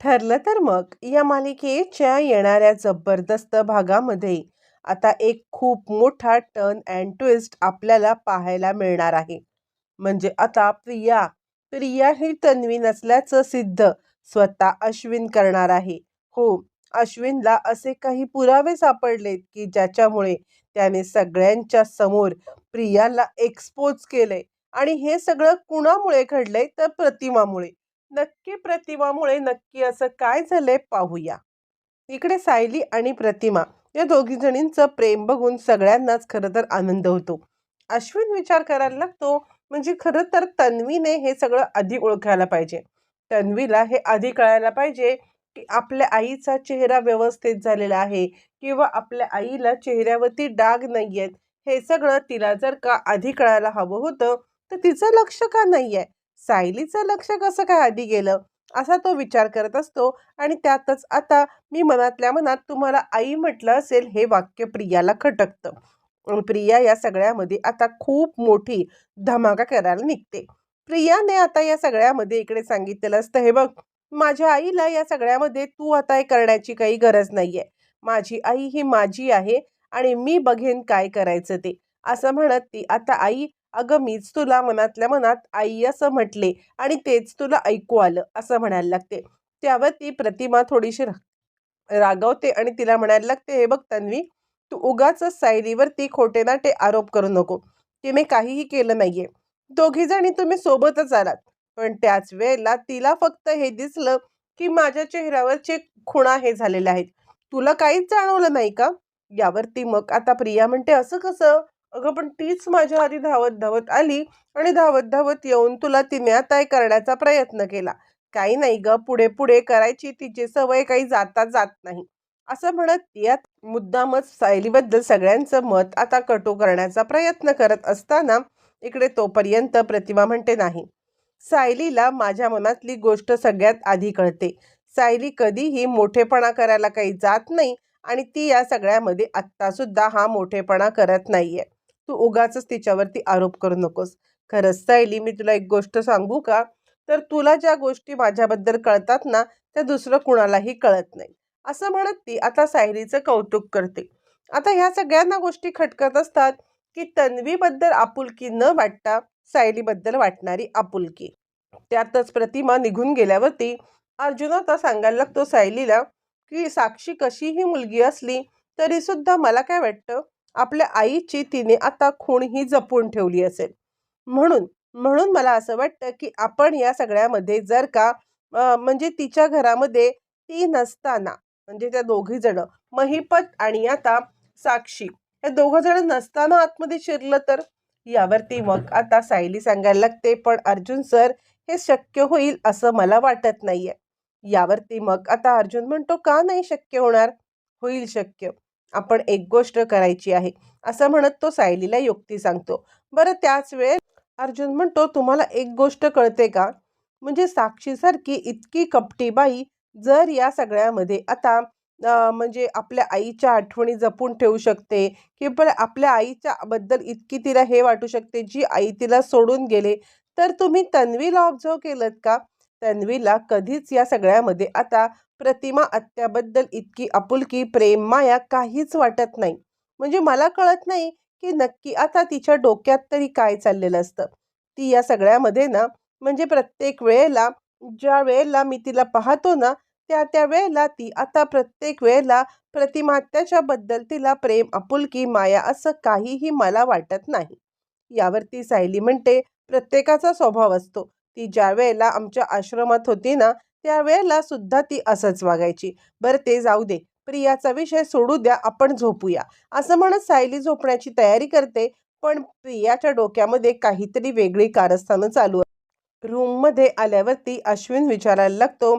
ठरलं तर मग. या मालिकेच्या येणाऱ्या जबरदस्त भागामध्ये आता एक खूप मोठा टर्न अँड ट्विस्ट आपल्याला पाहायला मिळणार आहे. म्हणजे आता प्रिया प्रिया ही तन्वी नसल्याचं सिद्ध स्वतः अश्विन करणार आहे. हो अश्विनला असे काही पुरावे सापडलेत की ज्याच्यामुळे त्याने सगळ्यांच्या समोर प्रियाला एक्सपोज केलंय. आणि हे सगळं कुणामुळे घडलंय? तर प्रतिमामुळे. नक्की प्रतिमामुळे नक्की असं काय झालंय पाहूया. इकडे सायली आणि प्रतिमा या दोघी जणींचं प्रेम बघून सगळ्यांनाच खरं तर आनंद होतो. अश्विन विचार करायला लागतो म्हणजे खरं तर तन्वीने हे सगळं आधी ओळखायला पाहिजे. तन्वीला हे आधी कळायला पाहिजे की आपल्या आईचा चेहरा व्यवस्थित झालेला आहे किंवा आपल्या आईला चेहऱ्यावरती डाग नाही आहेत हे सगळं तिला जर का आधी कळायला हवं होतं तर तिचं लक्ष का नाही आहे सायलीचं लक्ष कसं काय आधी गेलं? असा तो विचार करत असतो आणि त्यातच आता मी मनातल्या मनात तुम्हाला आई म्हटलं असेल हे वाक्य प्रियाला खटकतं. आणि प्रिया या सगळ्यामध्ये आता खूप मोठी धमाका करायला निघते. प्रियाने आता या सगळ्यामध्ये इकडे सांगितलेलं असतं हे बघ माझ्या आईला या सगळ्यामध्ये तू आता हे करण्याची काही गरज नाही आहे माझी आई ही माझी आहे आणि मी बघेन काय करायचं ते. असं म्हणत ती आता आई अगं मीच तुला मनातल्या मनात आई असं म्हटले आणि तेच तुला ऐकू आलं असं म्हणायला लागते. त्यावर ती प्रतिमा थोडीशी रा- आणि तिला म्हणायला लागते हे बघ तन्वी तू उगाच सायलीवरती खोटे नाटे आरोप करू नको. तिने काहीही केलं नाहीये. दोघीजणी तुम्ही सोबतच आलात. पण त्याच वेळेला तिला फक्त हे दिसलं की माझ्या चेहऱ्यावरचे खुणा हे झालेले आहेत. तुला काहीच जाणवलं नाही का? यावरती मग आता प्रिया म्हणते असं कसं? अगं पण तीच माझ्या आधी धावत धावत आली आणि धावत धावत येऊन तुला तिने आता हे करण्याचा प्रयत्न केला. काही नाही ग पुढे पुढे करायची तिची सवय काही जाता जात नाही. असं म्हणत यात मुद्दामच सायलीबद्दल सगळ्यांचं मत आता कटू करण्याचा प्रयत्न करत असताना इकडे तोपर्यंत प्रतिमा म्हणते नाही. सायलीला माझ्या मनातली गोष्ट सगळ्यात आधी कळते. सायली कधीही मोठेपणा करायला काही जात नाही आणि ती या सगळ्यामध्ये आत्तासुद्धा हा मोठेपणा करत नाही आहे तू उगाच तिच्यावरती आरोप करू नकोस. खरंच सायली मी तुला एक गोष्ट सांगू का? तर तुला ज्या गोष्टी माझ्याबद्दल कळतात ना त्या दुसरं कुणालाही कळत नाही. असं म्हणत ती आता सायलीचं कौतुक करते. आता ह्या सगळ्यांना गोष्टी खटकत असतात की तन्वीबद्दल आपुलकी न वाटता सायलीबद्दल वाटणारी आपुलकी. त्यातच प्रतिमा निघून गेल्यावरती अर्जुन आता सांगायला लागतो सायलीला की साक्षी कशीही मुलगी असली तरी सुद्धा मला काय वाटतं? आपल्या आईची तिने आता खूण ही जपून ठेवली असेल. म्हणून म्हणून मला असं वाटतं की आपण या सगळ्यामध्ये जर का म्हणजे तिच्या घरामध्ये ती नसताना म्हणजे त्या दोघी जण महिपत आणि आता साक्षी या दोघं जण नसताना आतमध्ये शिरलं तर? यावरती मग आता सायली सांगायला लागते पण अर्जुन सर हे शक्य होईल असं मला वाटत नाहीये. यावरती मग आता अर्जुन म्हणतो का नाही शक्य होणार? होईल शक्य. आपण एक गोष्ट करायची आहे. असं म्हणत तो सायलीला युक्ती सांगतो. बरं त्याच वेळेस अर्जुन म्हणतो तुम्हाला एक गोष्ट कळते का? म्हणजे साक्षीसारखी इतकी कपटी बाई जर या सगळ्यामध्ये आता म्हणजे आपल्या आईच्या आठवणी जपून ठेवू शकते किंवा आपल्या आईच्या बद्दल इतकी तिला हे वाटू शकते जी आई तिला सोडून गेले तर तुम्ही तन्वीला ऑब्झर्व केलं का? तन्वीला कधीच या सगळ्यामध्ये आता प्रतिमा आत्याबद्दल इतकी आपुलकी प्रेम माया काहीच वाटत नाही. म्हणजे मला कळत नाही की नक्की आता तिच्या डोक्यात तरी काय चाललेलं असतं. ती या सगळ्यामध्ये ना म्हणजे प्रत्येक वेळेला ज्या वेळेला मी तिला पाहतो ना त्या त्या वेळेला ती आता प्रत्येक वेळेला प्रतिमा बद्दल तिला प्रेम आपुलकी माया असं काहीही मला वाटत नाही. यावरती सायली म्हणते प्रत्येकाचा स्वभाव असतो. ती ज्या वेळेला आमच्या आश्रमात होती ना त्यावेळेला सुद्धा ती असंच वागायची. बरं ते जाऊ दे. प्रियाचा विषय सोडू द्या आपण झोपूया. असं म्हणत सायली झोपण्याची तयारी करते पण प्रियाच्या डोक्यामध्ये काहीतरी वेगळी कारस्थानं चालू रूममध्ये आल्यावरती अश्विन विचारायला लागतो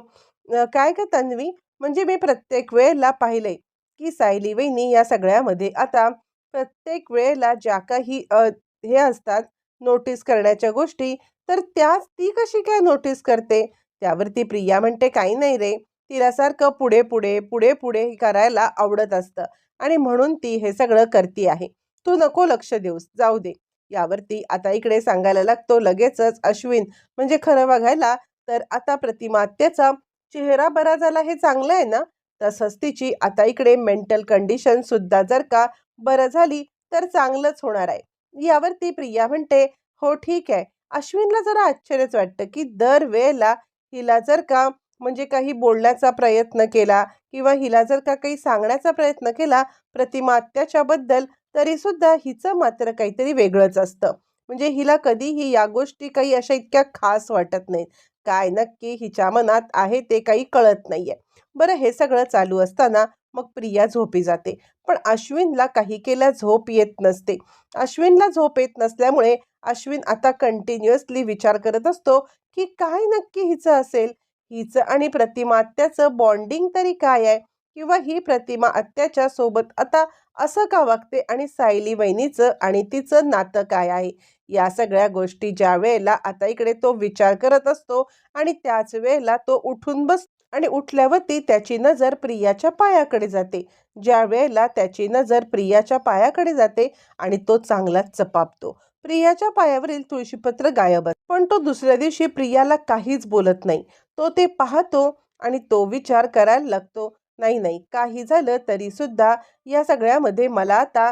काय का तन्वी? म्हणजे मी प्रत्येक वेळेला पाहिलंय की सायली वहिनी या सगळ्यामध्ये आता प्रत्येक वेळेला ज्या काही हे असतात नोटीस करण्याच्या गोष्टी तर त्याच ती कशी काय नोटीस करते? त्यावरती प्रिया म्हणते काही नाही रे तिला सारखं पुढे पुढे पुढे पुढे करायला आवडत असतं आणि म्हणून ती हे सगळं करती आहे. तू नको लक्ष देऊस जाऊ दे. यावरती आता इकडे सांगायला लागतो लगेचच अश्विन म्हणजे खरं बघायला तर आता प्रतिमा त्याचा चेहरा बरा झाला हे चांगलं आहे ना? तसंच तिची आता इकडे मेंटल कंडिशन सुद्धा जर का बरं झाली तर चांगलंच होणार आहे. यावरती प्रिया म्हणते हो ठीक आहे. अश्विनला जरा आश्चर्यच वाटतं की दर वेळेला हिला जर का म्हणजे काही बोलण्याचा प्रयत्न केला किंवा हिला जर का काही सांगण्याचा प्रयत्न केला प्रतिमा अत्याच्याबद्दल तरीसुद्धा हिचं मात्र काहीतरी वेगळंच असतं. म्हणजे हिला कधीही या गोष्टी काही अशा इतक्या खास वाटत नाहीत. काय नक्की हिच्या मनात आहे ते काही कळत नाहीये. बरं हे सगळं चालू असताना मग प्रिया झोपी जाते. पण अश्विनला काही केल्या झोप येत नसते. अश्विनला झोप येत नसल्यामुळे अश्विन आता कंटिन्युअसली विचार करत असतो की काय नक्की हिचं असेल? हिचं आणि प्रतिमा आत्याचं बॉन्डिंग तरी काय आहे? किंवा ही प्रतिमा आत्याच्या सोबत आता असं का वागते आणि सायली वहिनीचं आणि तिचं नातं काय आहे? या सगळ्या गोष्टी ज्या वेळेला आता इकडे तो विचार करत असतो आणि त्याच वेळेला तो उठून बस आणि उठल्यावरती त्याची नजर प्रियाच्या पायाकडे जाते. ज्या वेळेला त्याची नजर प्रियाच्या पायाकडे जाते आणि तो चांगलाच चपापतो. प्रियाच्या पायावरील तुळशीपत्र गायब पण तो दुसऱ्या दिवशी प्रियाला काहीच बोलत नाही. तो ते पाहतो आणि तो विचार करायला लागतो नाही नाही काही झालं तरी सुद्धा या सगळ्यामध्ये मला आता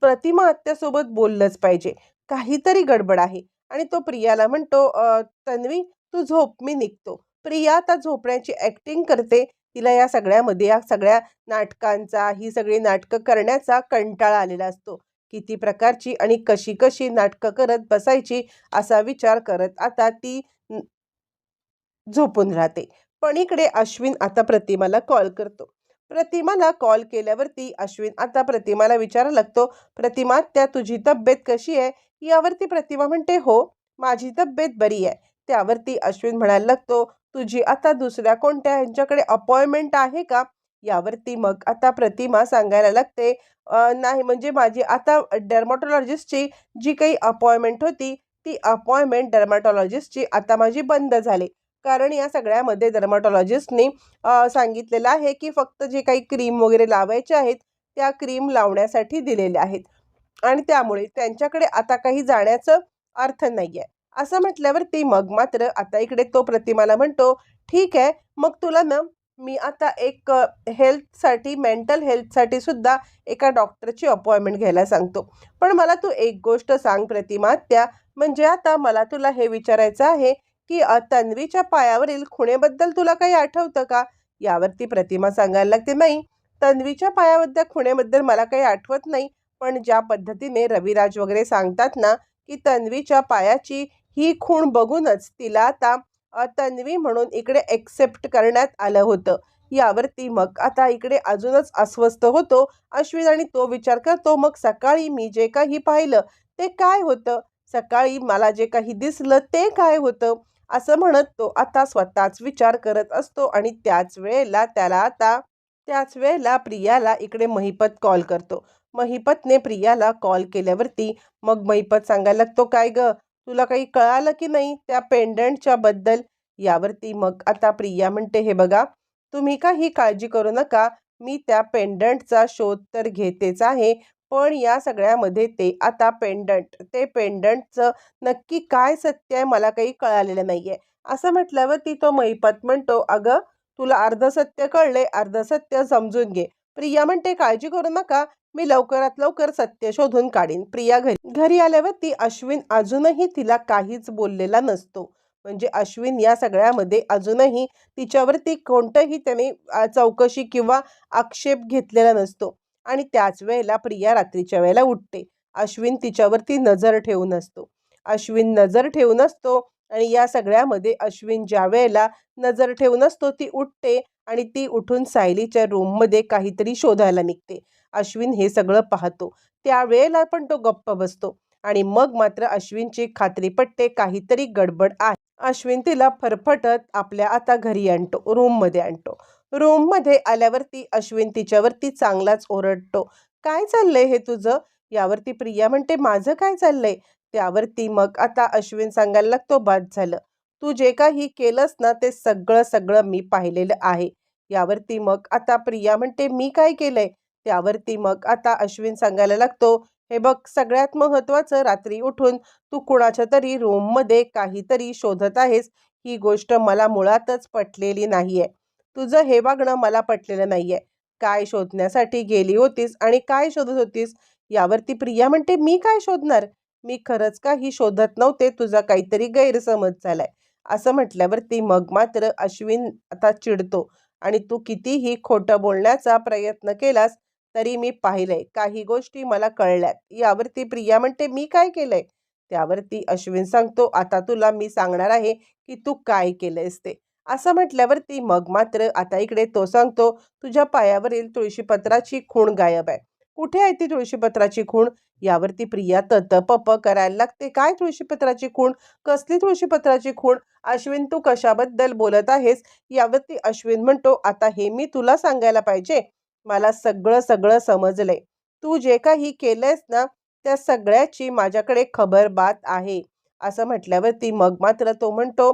प्रतिमा आत्यासोबत बोललंच पाहिजे. काहीतरी गडबड आहे. आणि तो प्रियाला म्हणतो तन्वी तू झोप मी निघतो. प्रिया आता झोपण्याची ॲक्टिंग करते. तिला या सगळ्यामध्ये या सगळ्या नाटकांचा ही सगळी नाटकं करण्याचा कंटाळा आलेला असतो. किती प्रकारची आणि कशी कशी नाटकं करत बसायची असा विचार करत आता ती झोपून राहते. पण इकडे अश्विन आता प्रतिमाला कॉल करतो. प्रतिमाला कॉल केल्यावरती अश्विन आता प्रतिमाला विचारायला लागतो प्रतिमा त्या तुझी तब्येत कशी आहे? यावरती प्रतिमा म्हणते हो माझी तब्येत बरी आहे. त्यावरती अश्विन म्हणायला लागतो तुझी आता दुसऱ्या कोणत्या ह्यांच्याकडे अपॉइंटमेंट आहे का? यावरती मग आता प्रतिमा सांगायला लागते. नाही म्हणजे माझी आता डर्मॅटॉलॉजिस्टची जी काही अपॉइंटमेंट होती ती अपॉइंटमेंट डर्मॅटॉलॉजिस्टची आता माझी बंद झाली. कारण या सगळ्यामध्ये डर्मॅटॉलॉजिस्टनी सांगितलेलं आहे की फक्त जे काही क्रीम वगैरे लावायचे आहेत त्या क्रीम लावण्यासाठी दिलेल्या आहेत. आणि त्यामुळे त्यांच्याकडे आता काही जाण्याचं अर्थ नाही आहे असं म्हटल्यावरती मग मात्र आता इकडे तो प्रतिमाला म्हणतो ठीक आहे मग तुला ना मी आता एक हेल्थसाठी मेंटल हेल्थसाठी सुद्धा एका डॉक्टरची अपॉइंटमेंट घ्यायला सांगतो. पण मला तू एक गोष्ट सांग प्रतिमा त्या म्हणजे आता मला तुला हे विचारायचं आहे की तन्वीच्या पायावरील खुणेबद्दल तुला काही आठवतं का? यावरती प्रतिमा सांगायला लागते नाही तन्वीच्या पायाबद्दल खुणेबद्दल मला काही आठवत नाही पण ज्या पद्धतीने रविराज वगैरे सांगतात ना की तन्वीच्या पायाची ही खूण बघूनच तिला आता तन्वी म्हणून इकडे एक्सेप्ट करण्यात आलं होतं. यावरती मग आता इकडे अजूनच अस्वस्थ होतो. अश्विन आणि तो विचार करतो मग सकाळी मी जे काही पाहिलं ते काय होतं? सकाळी मला जे काही दिसलं ते काय होतं? असं म्हणत तो आता स्वतःच विचार करत असतो आणि त्याच वेळेला त्याला आता त्याच वेळेला प्रियाला इकडे महिपत कॉल करतो. महिपतने प्रियाला कॉल केल्यावरती मग महिपत सांगायला लागतो काय ग? तुला काही कळालं की नाही त्या पेंडंटच्या बद्दल? यावरती मग आता प्रिया म्हणते हे बघा तुम्ही काही काळजी करू नका? मी त्या पेंडंटचा शोध तर घेतेच आहे पण या सगळ्यामध्ये ते आता पेंडंट ते पेंडंटचं नक्की काय सत्य आहे मला काही कळालेलं नाही आहे असं म्हटल्यावर ती तो महिपत म्हणतो अगं तुला अर्ध सत्य कळले अर्ध सत्य समजून घे. प्रिया म्हणते काळजी करू नका मी लवकरात लवकर सत्य शोधून काढीन. प्रिया घरी घरी आल्यावरती अश्विन अजूनही तिला काहीच बोललेला नसतो. म्हणजे अश्विन या सगळ्यामध्ये अजूनही तिच्यावरती कोणतंही त्याने चौकशी किंवा आक्षेप घेतलेला नसतो. आणि त्याच वेळेला प्रिया रात्रीच्या वेळेला उठते. अश्विन तिच्यावरती नजर ठेवून असतो. अश्विन नजर ठेवून असतो आणि या सगळ्यामध्ये अश्विन ज्या वेळेला नजर ठेवून असतो ती उठते आणि ती उठून सायलीच्या रूममध्ये काहीतरी शोधायला निघते. अश्विन हे सगळं पाहतो. त्यावेळेला पण तो गप्प बसतो. आणि मग मात्र अश्विनची खात्री पटते काहीतरी गडबड आहे. अश्विन तिला फरफटत आपल्या आता घरी आणतो रूममध्ये आणतो. रूममध्ये आल्यावरती अश्विन तिच्यावरती चांगलाच ओरडतो. काय चाललंय हे तुझं? यावरती प्रिया म्हणते माझं काय चाललंय? त्यावरती मग आता अश्विन सांगायला लागतो बाद झालं. तू जे काही केलंस ना ते सगळं सगळं मी पाहिलेलं आहे. यावरती मग आता प्रिया म्हणते मी काय केलंय? त्यावरती मग आता अश्विन सांगायला लागतो हे बघ सगळ्यात महत्त्वाचं रात्री उठून तू कुणाच्या तरी रूममध्ये काहीतरी शोधत आहेस ही गोष्ट मला मुळातच पटलेली नाहीये. तुझं हे वागणं मला पटलेलं नाहीये. काय शोधण्यासाठी गेली होतीस आणि काय शोधत होतीस? यावरती प्रिया म्हणते मी काय शोधणार? मी खरंच काही शोधत नव्हते तुझा काहीतरी गैरसमज झालाय. असं म्हटल्यावरती मग मात्र अश्विन आता चिडतो. आणि तू कितीही खोटं बोलण्याचा प्रयत्न केलास तरी मी पाहिलंय. काही गोष्टी मला कळल्यात. यावरती प्रिया म्हणते मी काय केलंय? त्यावरती अश्विन सांगतो आता तुला मी सांगणार आहे की तू काय केलंयस ते. असं म्हटल्यावरती मग मात्र आता इकडे तो सांगतो तुझ्या पायावरील तुळशीपत्राची खूण गायब आहे. कुठे आहे ती तुळशीपत्राची खूण? यावरती प्रिया तत पप करायला लागते काय तुळशीपत्राची खूण? कसली तुळशीपत्राची खूण? अश्विन तू कशाबद्दल बोलत आहेस? यावरती अश्विन म्हणतो आता हे मी तुला सांगायला पाहिजे. मला सगळं सगळं समजलंय तू जे काही केलंयस ना त्या सगळ्याची माझ्याकडे खबरबात आहे. असं म्हटल्यावरती मग मात्र तो म्हणतो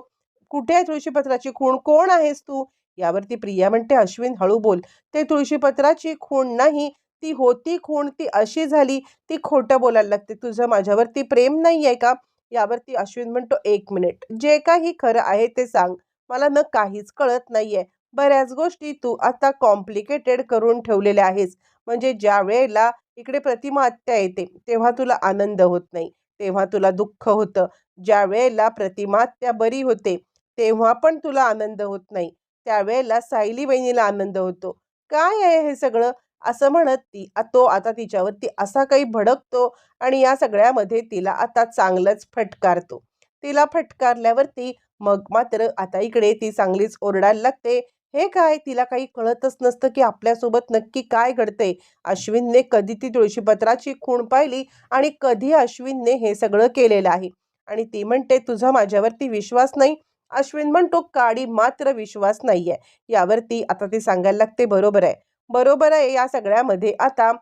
कुठे आहे तुळशीपत्राची खूण? कोण आहेस तू? यावरती प्रिया म्हणते अश्विन हळू बोल. ते तुळशीपत्राची खूण नाही ती होती खूण ती अशी झाली ती खोटं बोलायला लागते. तुझं माझ्यावरती प्रेम नाही आहे का? यावरती अश्विन म्हणतो एक मिनिट. जे काही खरं आहे ते सांग. मला न काहीच कळत नाहीये. बऱ्याच गोष्टी तू आता कॉम्प्लिकेटेड करून ठेवलेल्या आहेस. म्हणजे ज्या वेळेला इकडे प्रतिमा हत्या येते तेव्हा तुला आनंद होत नाही तेव्हा तुला दुःख होतं. ज्या वेळेला प्रतिमा आत्या बरी होते तेव्हा पण तुला आनंद होत नाही. त्यावेळेला सायली बहिणीला आनंद होतो. काय आहे हे सगळं? असं म्हणत ती तो आता तिच्यावरती असा काही भडकतो आणि या सगळ्यामध्ये तिला आता चांगलंच फटकारतो. तिला फटकारल्यावरती मग मात्र आता इकडे ती चांगलीच ओरडायला लागते. हे काय? तिला काही कळतच नसतं की आपल्यासोबत नक्की काय घडतंय. अश्विनने कधी ती तुळशीपत्राची खूण पाहिली आणि कधी अश्विनने हे सगळं केलेलं आहे. आणि ती म्हणते तुझा माझ्यावरती विश्वास नाही. अश्विन म्हणतो काडी मात्र विश्वास नाहीये. यावरती आता ती सांगायला लागते बरोबर आहे. बरोबर आहे या सगळ्यामध्ये आता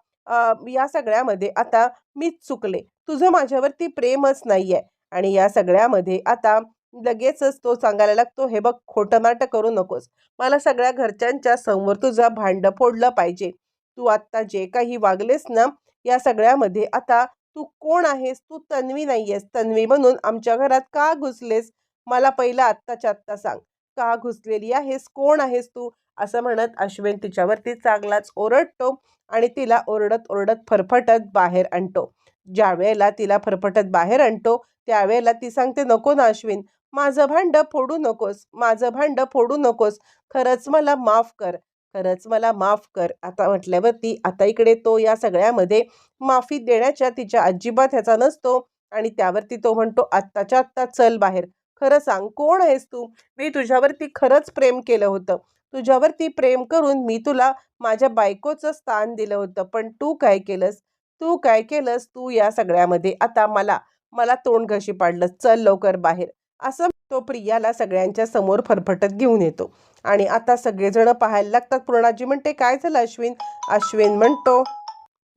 या सगळ्यामध्ये आता मीच चुकले. तुझं माझ्यावरती प्रेमच नाहीये. आणि या सगळ्यामध्ये आता लगेचच तो सांगायला लागतो हे बघ खोटं नाटक करू नकोस. मला सगळ्या घरच्यांच्या समोर तुझं भांड फोडलं पाहिजे. तू आत्ता जे काही वागलेस ना या सगळ्यामध्ये आता तू कोण आहेस? तू तन्वी नाहीयेस. तन्वी म्हणून आमच्या घरात का घुसलेस? मला पहिला आत्ताच्या आत्ता सांग. का घुसलेली आहेस? कोण आहेस तू? असं म्हणत अश्विन तिच्यावरती चांगलाच ओरडतो आणि तिला ओरडत ओरडत फरफटत बाहेर आणतो. ज्या वेळेला तिला फरफटत बाहेर आणतो त्यावेळेला ती सांगते नको ना अश्विन. माझं भांड फोडू नकोस माझं भांड फोडू नकोस खरंच मला माफ कर खरंच मला माफ कर. आता म्हटल्यावरती आता इकडे तो या सगळ्यामध्ये माफी देण्याच्या तिच्या अजिबात ह्याचा नसतो आणि त्यावरती तो म्हणतो आत्ताच्या आत्ता चल बाहेर. खरं सांग कोण आहेस तू? मी तुझ्यावरती खरंच प्रेम केलं होतं. तुझ्यावरती प्रेम करून मी तुला माझ्या बायकोचं स्थान दिलं होतं. पण तू काय केलंस? तू काय केलंस तू या सगळ्यामध्ये? आता मला मला तोंड घशी पाडलं. चल लवकर बाहेर. असं तो प्रियाला सगळ्यांच्या समोर फरफटत घेऊन येतो. आणि आता सगळेजण पाहायला लागतात पूर्णाजी म्हणते काय झालं अश्विन? अश्विन म्हणतो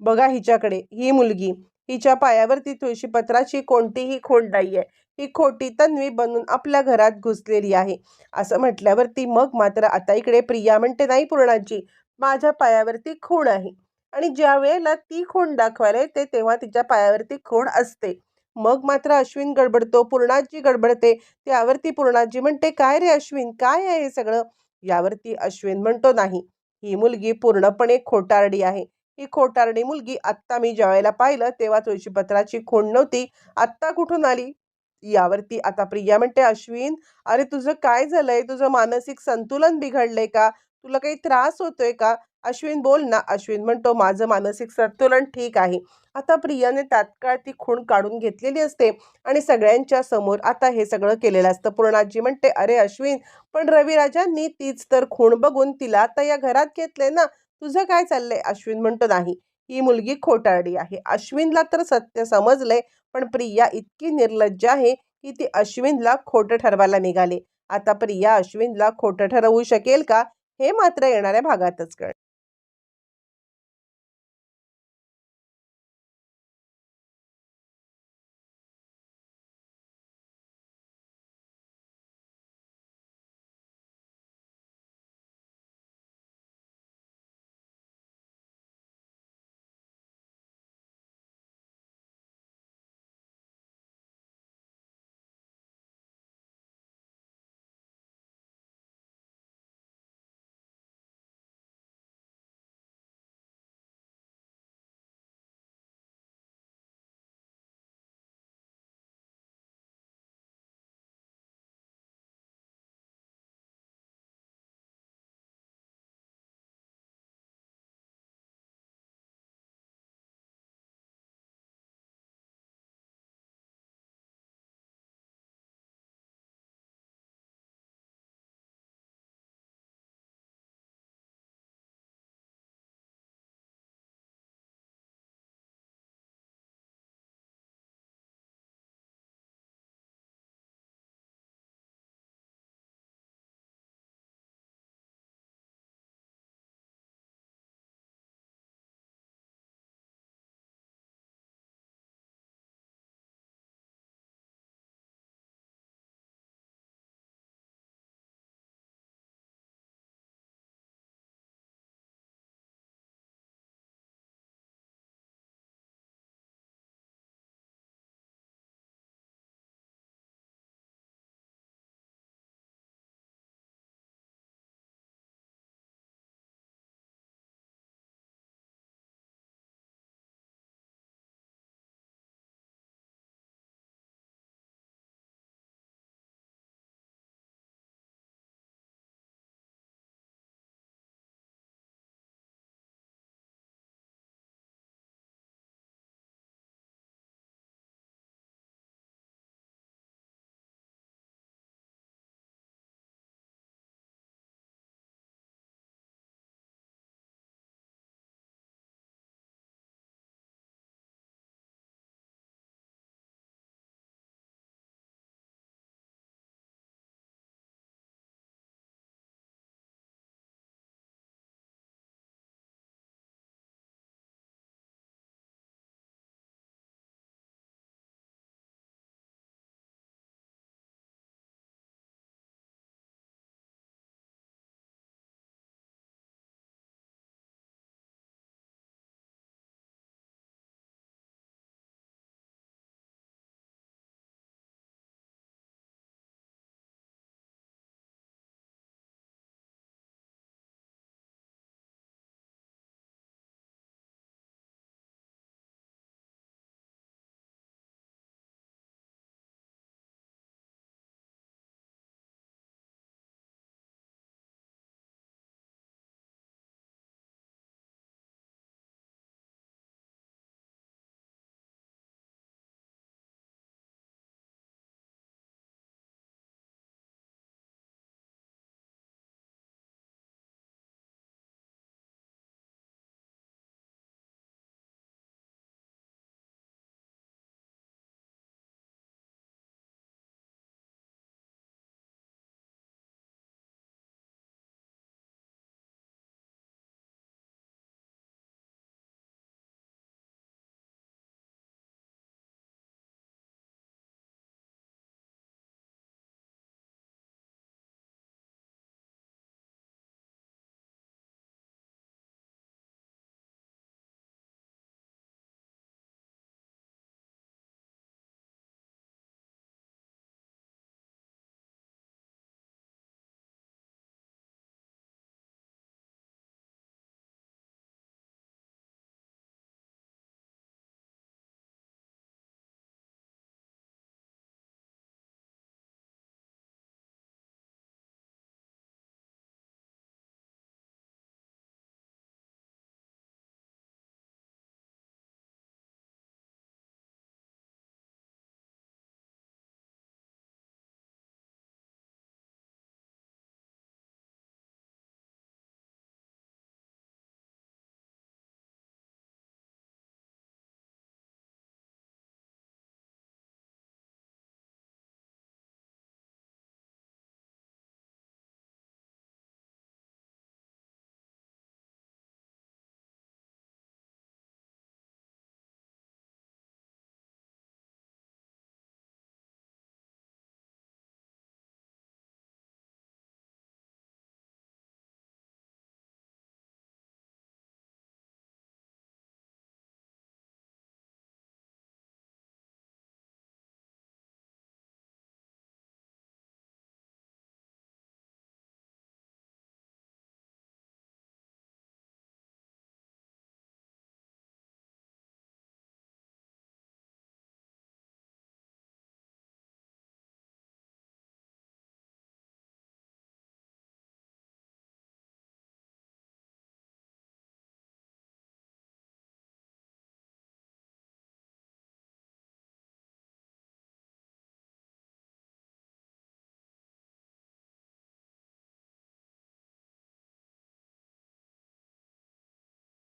बघा हिच्याकडे ही मुलगी. हिच्या पायावरती तुळशीपत्राची कोणतीही खोड नाही आहे ही खोटी तन्वी बनून आपल्या घरात घुसलेली आहे. असं म्हटल्यावरती मग मात्र आता इकडे प्रिया म्हणते नाही पूर्णाची माझ्या पायावरती खूण आहे. आणि ज्या वेळेला ती खूण दाखवायला येते तेव्हा तिच्या पायावरती खूण असते. मग मात्र अश्विन गडबडतो पूर्णाजी गडबडते. त्यावरती पूर्णाजी म्हणते काय रे अश्विन काय आहे हे सगळं? यावरती अश्विन म्हणतो नाही ही मुलगी पूर्णपणे खोटारडी आहे. ही खोटारडी मुलगी आत्ता मी ज्यावेळेला पाहिलं तेव्हा तुळशीपत्राची खूण नव्हती. आत्ता कुठून आली? यावरती आता प्रिया म्हणते अश्विन अरे तुझं काय झालंय? तुझं मानसिक संतुलन बिघडलंय का? तुला काही त्रास होतोय का? अश्विन बोल ना अश्विन म्हणतो माझं मानसिक संतुलन ठीक आहे. आता प्रियाने तात्काळ ती खूण काढून घेतलेली असते आणि सगळ्यांच्या समोर आता हे सगळं केलेलं असतं. पूर्णाजी म्हणते अरे अश्विन पण रविराजांनी तीच तर खूण बघून तिला आता या घरात घेतले ना. तुझं काय चाललंय? अश्विन म्हणतो नाही. ही मुलगी खोटारडी आहे. अश्विनला तर सत्य समजलंय पण प्रिया इतकी निर्लज्ज आहे की ती अश्विनला खोटं ठरवायला निघाले. आता प्रिया अश्विनला खोटं ठरवू शकेल का? हे मात्र येणाऱ्या भागातच कळ